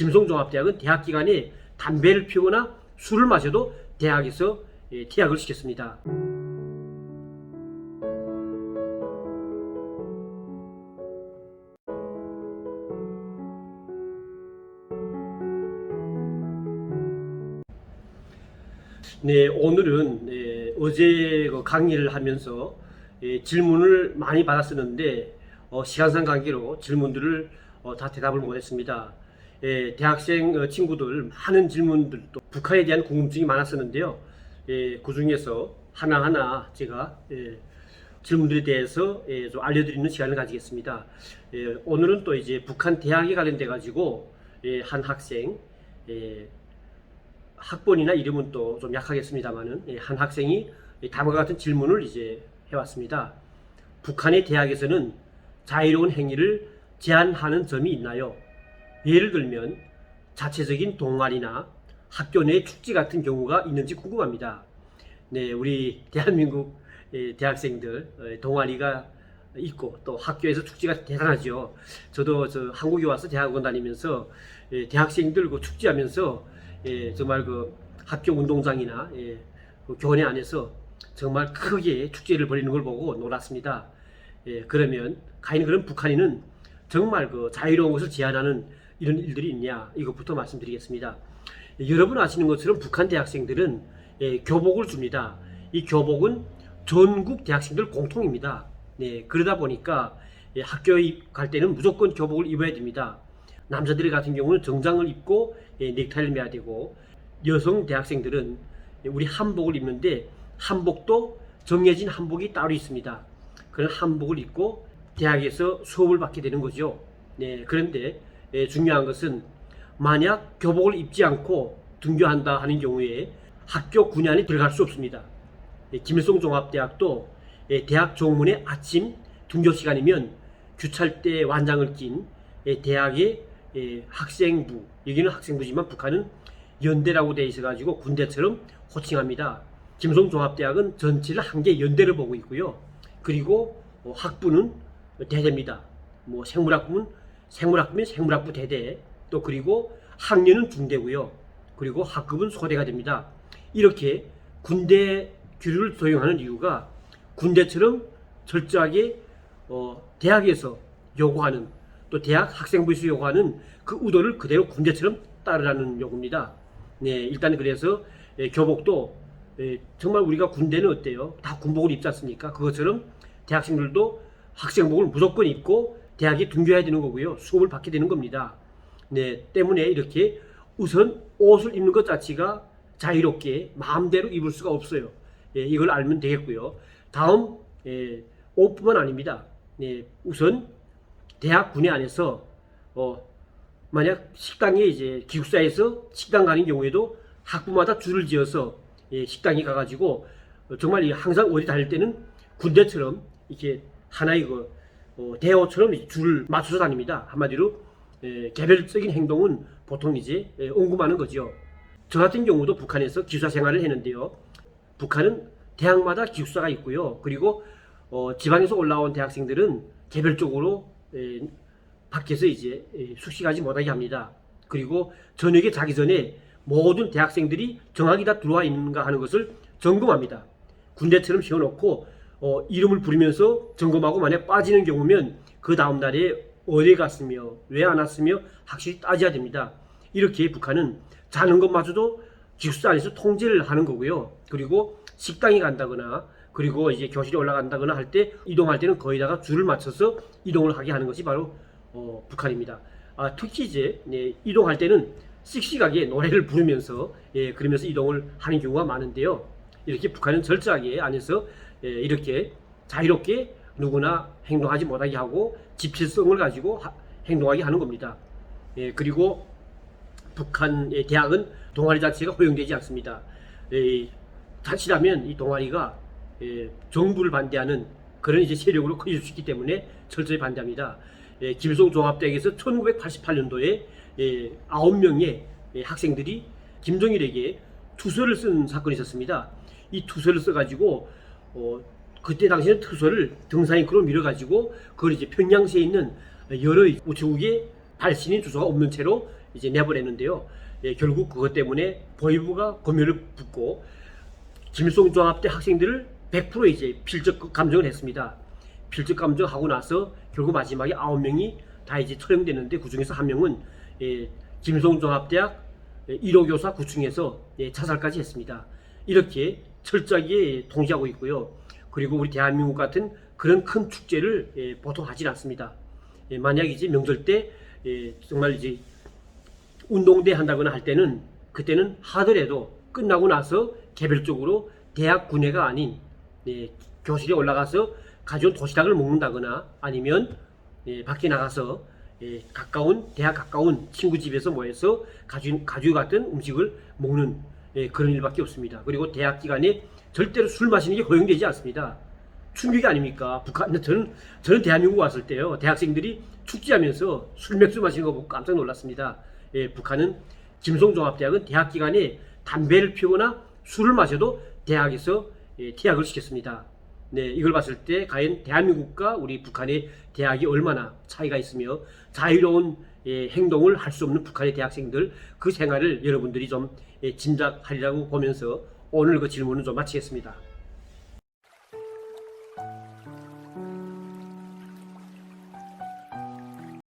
김성종합대학은 대학 기간에 담배를 피우거나 술을 마셔도 대학에서 예, 퇴학을 시켰습니다. 네, 오늘은 예, 어제 그 강의를 하면서 예, 질문을 많이 받았었는데 어, 시간상 관계로 질문들을 어, 다 대답을 못했습니다. 예, 대학생 어, 친구들 많은 질문들도 북한에 대한 궁금증이 많았었는데요. 예, 그 중에서 하나하나 제가 예, 질문들에 대해서 예, 좀 알려드리는 시간을 가지겠습니다. 예, 오늘은 또 이제 북한 대학에 관련돼 가지고 예, 한 학생 예, 학번이나 이름은 또 좀 약하겠습니다만은 예, 한 학생이 이 다음과 같은 질문을 이제 해왔습니다. 북한의 대학에서는 자유로운 행위를 제한하는 점이 있나요? 예를 들면 자체적인 동아리나 학교 내 축제 같은 경우가 있는지 궁금합니다. 네, 우리 대한민국 예, 대학생들 어, 동아리가 있고 또 학교에서 축제가 대단하죠. 저도 저 한국에 와서 대학원 다니면서 예, 대학생들 그 축제하면서 예, 정말 그 학교 운동장이나 예, 그 교내 안에서 정말 크게 축제를 벌이는 걸 보고 놀았습니다. 예, 그러면 과연 그런 북한인은 정말 그 자유로운 것을 제한하는 이런 일들이 있냐 이것부터 말씀드리겠습니다. 예, 여러분 아시는 것처럼 북한 대학생들은 예, 교복을 줍니다. 이 교복은 전국 대학생들 공통입니다. 네, 그러다 보니까 예, 학교에 갈 때는 무조건 교복을 입어야 됩니다. 남자들 같은 경우는 정장을 입고 예, 넥타이를 매야 되고 여성 대학생들은 우리 한복을 입는데 한복도 정해진 한복이 따로 있습니다. 그런 한복을 입고 대학에서 수업을 받게 되는 거죠. 네, 그런데 예, 중요한 것은 만약 교복을 입지 않고 등교한다 하는 경우에 학교 군안에 들어갈 수 없습니다. 예, 김일성 종합대학도 예, 대학 정문의 아침 등교 시간이면 규찰대 완장을 낀 예, 대학의 예, 학생부 여기는 학생부지만 북한은 연대라고 돼 있어가지고 군대처럼 호칭합니다. 김성 종합대학은 전체를 한 개 연대를 보고 있고요. 그리고 어, 학부는 대대입니다. 뭐 생물학부는 생물학부면 생물학부 대대 또 그리고 학년은 중대고요. 그리고 학급은 소대가 됩니다. 이렇게 군대 규율을 도용하는 이유가 군대처럼 철저하게 어, 대학에서 요구하는 또 대학 학생부에서 요구하는 그 의도를 그대로 군대처럼 따르라는 요구입니다. 네, 일단 그래서 예, 교복도 예, 정말 우리가 군대는 어때요? 다 군복을 입지 않습니까? 그것처럼 대학생들도 학생복을 무조건 입고 대학에 등교해야 되는 거고요. 수업을 받게 되는 겁니다. 네, 때문에 이렇게 우선 옷을 입는 것 자체가 자유롭게 마음대로 입을 수가 없어요. 예, 이걸 알면 되겠고요. 다음 예, 옷뿐만 아닙니다. 네, 우선 대학 군에 안에서 어, 만약 식당에 이제 기숙사에서 식당 가는 경우에도 학부마다 줄을 지어서 예, 식당에 가가지고 어, 정말 이 항상 어디 다닐 때는 군대처럼 이렇게 하나의 그 어, 이렇게 줄을 맞춰서 다닙니다. 한마디로 예, 개별적인 행동은 보통 이제 예, 언급하는 거죠. 저 같은 경우도 북한에서 기숙사 생활을 했는데요. 북한은 대학마다 기숙사가 있고요. 그리고 어, 지방에서 올라온 대학생들은 개별적으로 예, 밖에서 이제 예, 숙식하지 못하게 합니다. 그리고 저녁에 자기 전에 모든 대학생들이 정확히 다 들어와 있는가 하는 것을 점검합니다. 군대처럼 세워놓고 어, 이름을 부르면서 점검하고 만약 빠지는 경우면 그 다음 날에 어디 갔으며 왜 안 왔으며 확실히 따져야 됩니다. 이렇게 북한은 자는 것마저도 기숙사 안에서 통제를 하는 거고요. 그리고 식당에 간다거나 그리고 이제 교실에 올라간다거나 할 때 이동할 때는 거의 다가 줄을 맞춰서 이동을 하게 하는 것이 바로 어, 북한입니다. 아, 특히 이제 네, 이동할 때는 씩씩하게 노래를 부르면서 예, 그러면서 이동을 하는 경우가 많은데요. 이렇게 북한은 철저하게 안에서 예, 이렇게 자유롭게 누구나 행동하지 못하게 하고 집필성을 가지고 하- 행동하게 하는 겁니다. 예, 그리고 북한의 대학은 동아리 자체가 허용되지 않습니다. 예, 자칫하면 이 동아리가 예, 정부를 반대하는 그런 이제 세력으로 커질 수 있기 때문에 철저히 반대합니다. 예, 김일성 종합대학에서 1988년도에 예, 9명의 예, 학생들이 김정일에게 투서를 쓴 사건이 있었습니다. 이 투서를 써가지고 어, 그때 당시에는 투서를 등산인크로 밀어가지고 그걸 이제 평양시에 있는 여러 우체국에 발신인 주소가 없는 채로 이제 내보냈는데요. 예, 결국 그것 때문에 보위부가 고면을 붓고 김일성 종합대 학생들을 100% 이제 필적 감정을 했습니다. 필적 감정하고 나서 결국 마지막에 9명이 다 이제 처형됐는데 그 중에서 한 명은 예, 김일성 종합대학 1호 교사 구층에서 예, 자살까지 했습니다. 이렇게 철저하게 통제하고 있고요. 그리고 우리 대한민국 같은 그런 큰 축제를 예, 보통 하진 않습니다. 예, 만약 이제 명절 때 예, 정말 이제 운동대 한다거나 할 때는 그때는 하더라도 끝나고 나서 개별적으로 대학 군회가 아닌 예, 교실에 올라가서 가져온 도시락을 먹는다거나 아니면 예, 밖에 나가서 예, 가까운 대학 가까운 친구 집에서 모여서 가져 가지고 갔던 음식을 먹는 예, 그런 일밖에 없습니다. 그리고 대학 기간에 절대로 술 마시는 게 허용되지 않습니다. 충격이 아닙니까? 북한 저는 저는 대한민국 왔을 때요 대학생들이 축제하면서 술 맥주 마시는 거 보고 깜짝 놀랐습니다. 예, 북한은 김송종합대학은 대학 기간에 담배를 피우거나 술을 마셔도 대학에서 예, 퇴학을 시켰습니다. 네, 이걸 봤을 때 과연 대한민국과 우리 북한의 대학이 얼마나 차이가 있으며 자유로운 예, 행동을 할 수 없는 북한의 대학생들 그 생활을 여러분들이 좀 예, 짐작하리라고 보면서 오늘 그 질문은 좀 마치겠습니다.